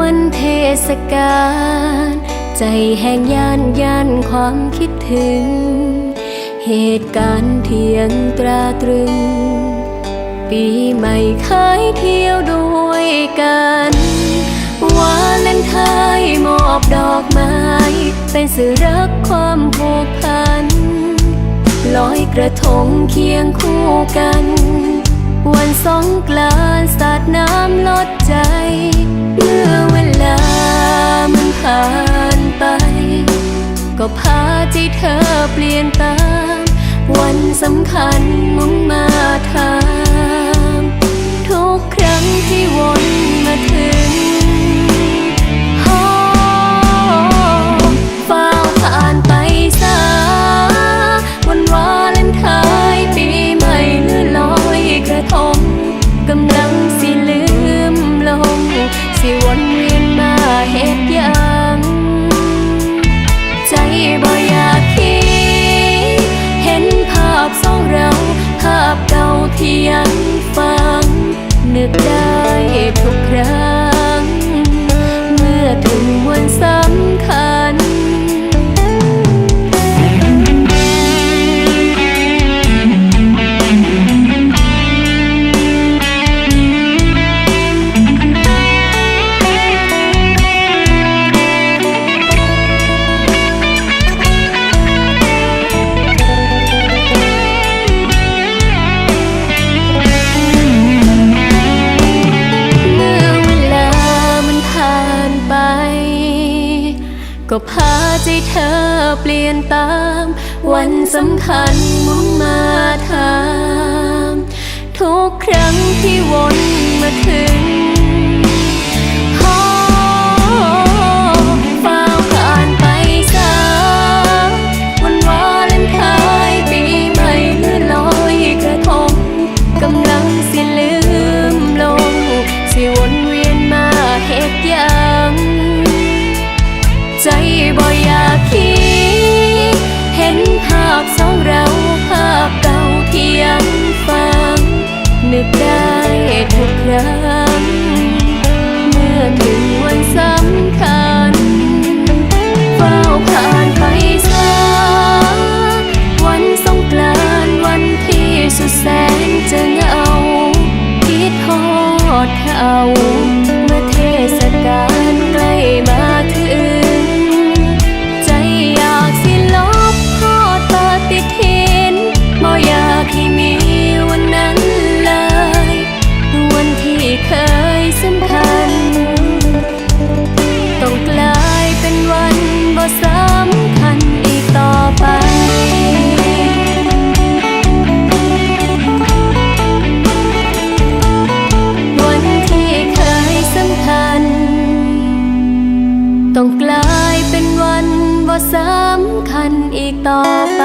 วันเทศกาลใจแห่งยานยานความคิดถึง เหตุการณ์เที่ยงตราตรึง ปีใหม่เคยเที่ยวด้วยกันวาเลนไทน์มอบดอกไม้ เป็นสื่อรักความผูกพันลอยกระทงเคียงคู่กัน วันสงกราน ผ่านไป ก็พาใจเธอเปลี่ยนตาม วันสำคัญมุ่งมา ก็พาใจเธอเปลี่ยนตาม วันสำคัญมุ่งมาถาม ทุกครั้งที่วนมาถึง นึกได้ทุกครั้ง เมื่อถึงวันสำคัญเฝ้าผ่านไปสาวันสงกรานวันที่สุดแสนจะเหงาคิดทอดเขาำคัญอีกต่อไป